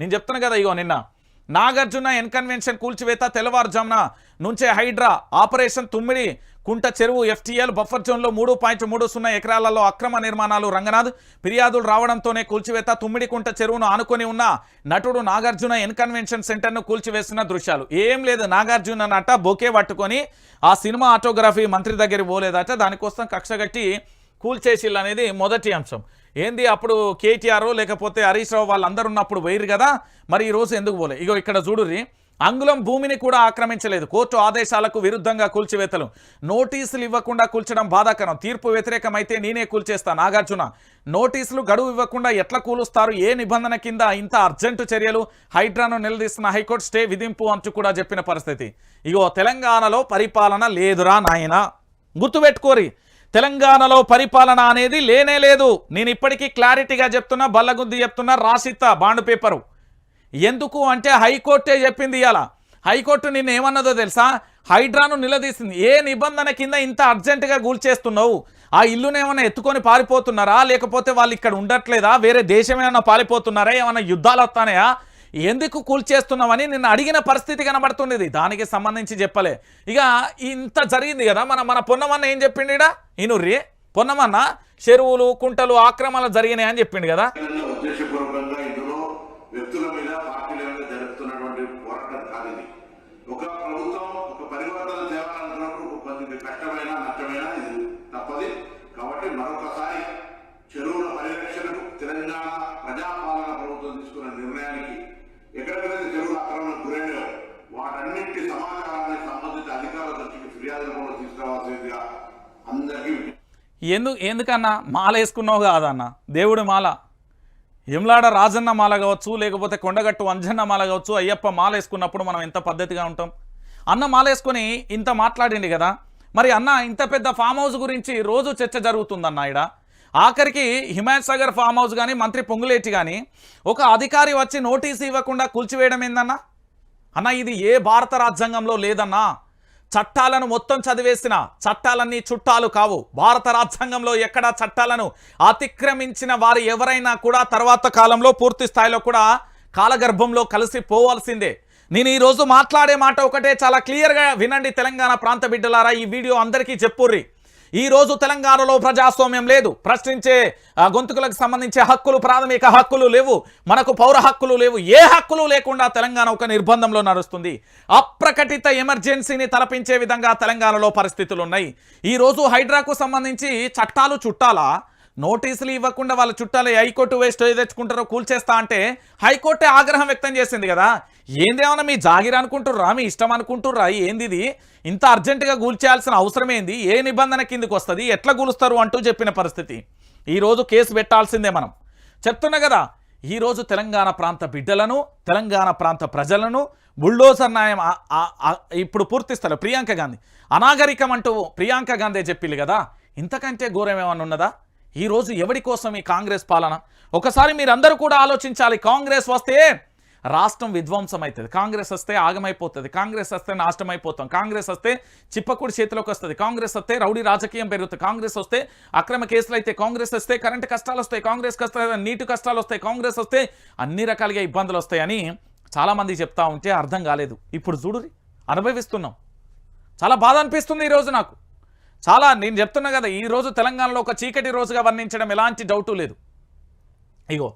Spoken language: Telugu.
నేను చెప్తాను కదా ఇగో నిన్న. నాగార్జున ఎన్కన్వెన్షన్ కూల్చివేత తెల్లవారుజామున నుంచే హైడ్రా ఆపరేషన్ తుమ్మిడి కుంట చెరువు ఎఫ్టీఎల్ బఫర్ జోన్లో మూడు పాయింట్ మూడు సున్నా ఎకరాలలో అక్రమ నిర్మాణాలు. రంగనాథ్ ఫిర్యాదులు రావడంతోనే కూల్చివేత తుమ్మిడి కుంట చెరువును ఆనుకొని ఉన్న నటుడు నాగార్జున ఎన్కన్వెన్షన్ సెంటర్ను కూల్చివేస్తున్న దృశ్యాలు. ఏం లేదు నాగార్జున నట బొకే పట్టుకొని ఆ సినిమా ఆటోగ్రఫీ మంత్రి దగ్గరికి పోలేదట. దానికోసం కక్షగట్టి కూల్చేసిల్ అనేది మొదటి అంశం. ఏంది అప్పుడు కేటీఆర్ లేకపోతే హరీష్ రావు వాళ్ళందరూ ఉన్నప్పుడు పోయిరు కదా? మరి ఈరోజు ఎందుకు పోలే? ఇగో ఇక్కడ చూడుర్రి అంగుళం భూమిని కూడా ఆక్రమించలేదు. కోర్టు ఆదేశాలకు విరుద్ధంగా కూల్చివేతలు. నోటీసులు ఇవ్వకుండా కూల్చడం బాధాకరం. తీర్పు వ్యతిరేకమైతే నేనే కూల్చేస్తా నాగార్జున. నోటీసులు గడువు ఇవ్వకుండా ఎట్లా కూలుస్తారు? ఏ నిబంధన కింద ఇంత అర్జెంటు చర్యలు? హైడ్రాను నిలదీస్తున్న హైకోర్టు స్టే విధింపు అంటూ కూడా చెప్పిన పరిస్థితి. ఇగో తెలంగాణలో పరిపాలన లేదురా నాయనా. గుర్తుపెట్టుకోరి తెలంగాణలో పరిపాలన అనేది లేనే లేదు. నేను ఇప్పటికీ క్లారిటీగా చెప్తున్నా బల్లగుద్ది చెప్తున్నా రాసిత్తా బాండ్ పేపరు. ఎందుకు అంటే హైకోర్టే చెప్పింది ఇవాళ హైకోర్టు నిన్న ఏమన్నదో తెలుసా? హైడ్రాను నిలదీసింది. ఏ నిబంధన కింద ఇంత అర్జెంటుగా గూల్చేస్తున్నావు? ఆ ఇల్లునేమైనా ఎత్తుకొని పారిపోతున్నారా? లేకపోతే వాళ్ళు ఇక్కడ ఉండట్లేదా? వేరే దేశం ఏమైనా పారిపోతున్నారా? ఏమైనా యుద్ధాలు వస్తానయా? ఎందుకు కూల్చేస్తున్నామని నిన్ను అడిగిన పరిస్థితి కనబడుతున్నది దానికి సంబంధించి చెప్పలే. ఇక ఇంత జరిగింది కదా మన మన పొన్నమన్న ఏం చెప్పిండు ఈనుర్రి పొన్నమన్న చెరువులు కుంటలు ఆక్రమణలు జరిగినాయి అని చెప్పిండు కదా. వ్యక్తుల మీద పార్టీల మీద జరుపుతున్నటువంటి పోరాటం కాదు ఇది. ఒక ప్రభుత్వం ఒక పరివర్తన తేవాలనుకున్నప్పుడు కష్టమైన నష్టమైన ఇది తప్పది. కాబట్టి మరొకసారి చెరువుల ఎక్కడెక్కడైతే జరుగుతున్న అక్రమణ గురైనాయో వాటన్నింటి సమాచారాన్ని సంబంధిత అధికారుల దృష్టికి ఫిర్యాదులు కూడా తీసుకురావాల్సిందిగా అందరికీ ఎందుకు ఎందుకన్నా? మాల వేసుకున్నావు కాదన్న? దేవుడి మాల. ఎమ్లాడ రాజన్న మాల కావచ్చు లేకపోతే కొండగట్టు అంజన్న మాల కావచ్చు అయ్యప్ప మాల వేసుకున్నప్పుడు మనం ఎంత పద్ధతిగా ఉంటాం? అన్న మాల వేసుకొని ఇంత మాట్లాడింది కదా? మరి అన్న ఇంత పెద్ద ఫామ్ హౌస్ గురించి రోజు చర్చ జరుగుతుందన్న ఇడ ఆఖరికి హిమాయత్ సాగర్ ఫామ్ హౌస్ కానీ మంత్రి పొంగులేటి కానీ ఒక అధికారి వచ్చి నోటీసు ఇవ్వకుండా కూల్చివేయడం ఏందన్నా? అన్న ఇది ఏ భారత రాజ్యాంగంలో లేదన్నా? చట్టాలను మొత్తం చదివేసిన చట్టాలన్నీ చుట్టాలు కావు. భారత రాజ్యాంగంలో ఎక్కడ చట్టాలను అతిక్రమించిన వారు ఎవరైనా కూడా తర్వాత కాలంలో పూర్తి స్థాయిలో కూడా కాలగర్భంలో కలిసి పోవాల్సిందే. నేను ఈరోజు మాట్లాడే మాట ఒకటే చాలా క్లియర్గా వినండి తెలంగాణ ప్రాంత బిడ్డలారా. ఈ వీడియో అందరికీ చెప్పుర్రి. ఈ రోజు తెలంగాణలో ప్రజాస్వామ్యం లేదు. ప్రశ్నించే గొంతుకులకు సంబంధించే హక్కులు ప్రాథమిక హక్కులు లేవు. మనకు పౌర హక్కులు లేవు. ఏ హక్కులు లేకుండా తెలంగాణ ఒక నిర్బంధంలో నడుస్తుంది. అప్రకటిత ఎమర్జెన్సీని తలపించే విధంగా తెలంగాణలో పరిస్థితులు ఉన్నాయి ఈ రోజు హైడ్రాకు సంబంధించి చట్టాలు చుట్టాలా? నోటీసులు ఇవ్వకుండా వాళ్ళ చుట్టాలు హైకోర్టు వేస్ట్ ఏది తెచ్చుకుంటారో కూల్చేస్తా అంటే హైకోర్టే ఆగ్రహం వ్యక్తం చేసింది కదా. ఏందేమన్నా మీ జాగిర అనుకుంటుర్రా మీ ఇష్టం అనుకుంటుర్రా ఏంది ఇది? ఇంత అర్జెంటుగా కూల్చేయాల్సిన అవసరం ఏంది? ఏ నిబంధన కిందకు వస్తుంది? ఎట్లా కూలుస్తారు అంటూ చెప్పిన పరిస్థితి. ఈరోజు కేసు పెట్టాల్సిందే మనం. చెప్తున్నా కదా ఈరోజు తెలంగాణ ప్రాంత బిడ్డలను తెలంగాణ ప్రాంత ప్రజలను బుల్డోజర్ న్యాయం ఇప్పుడు పూర్తిస్తారు ప్రియాంక గాంధీ. అనాగరికం అంటూ ప్రియాంక గాంధీ చెప్పింది కదా. ఇంతకంటే ఘోరం ఏమన్నా ఉన్నదా? ఈరోజు ఎవడి కోసం ఈ కాంగ్రెస్ పాలన? ఒకసారి మీరందరూ కూడా ఆలోచించాలి. కాంగ్రెస్ వస్తే రాష్ట్రం విధ్వంసం అవుతుంది కాంగ్రెస్ వస్తే ఆగమైపోతుంది. కాంగ్రెస్ వస్తే నాశనం అయిపోతాం కాంగ్రెస్ వస్తే చిప్పకుడి చేతిలోకి వస్తుంది. కాంగ్రెస్ వస్తే రౌడీ రాజకీయం పెరుగుతుంది. కాంగ్రెస్ వస్తే అక్రమ కేసులు అయితే కాంగ్రెస్ వస్తే కరెంటు కష్టాలు వస్తాయి. కాంగ్రెస్ కష్టాలు నీటి కష్టాలు వస్తాయి. కాంగ్రెస్ వస్తే అన్ని రకాలుగా ఇబ్బందులు వస్తాయని చాలామంది చెప్తా ఉంటే అర్థం కాలేదు. ఇప్పుడు చూడురి. అనుభవిస్తున్నాం. చాలా బాధ అనిపిస్తుంది ఈరోజు నాకు. చాలా నేను చెప్తున్నా కదా ఈ రోజు తెలంగాణలో ఒక చీకటి రోజుగా వర్ణించడం ఎలాంటి డౌటు లేదు. ఇగో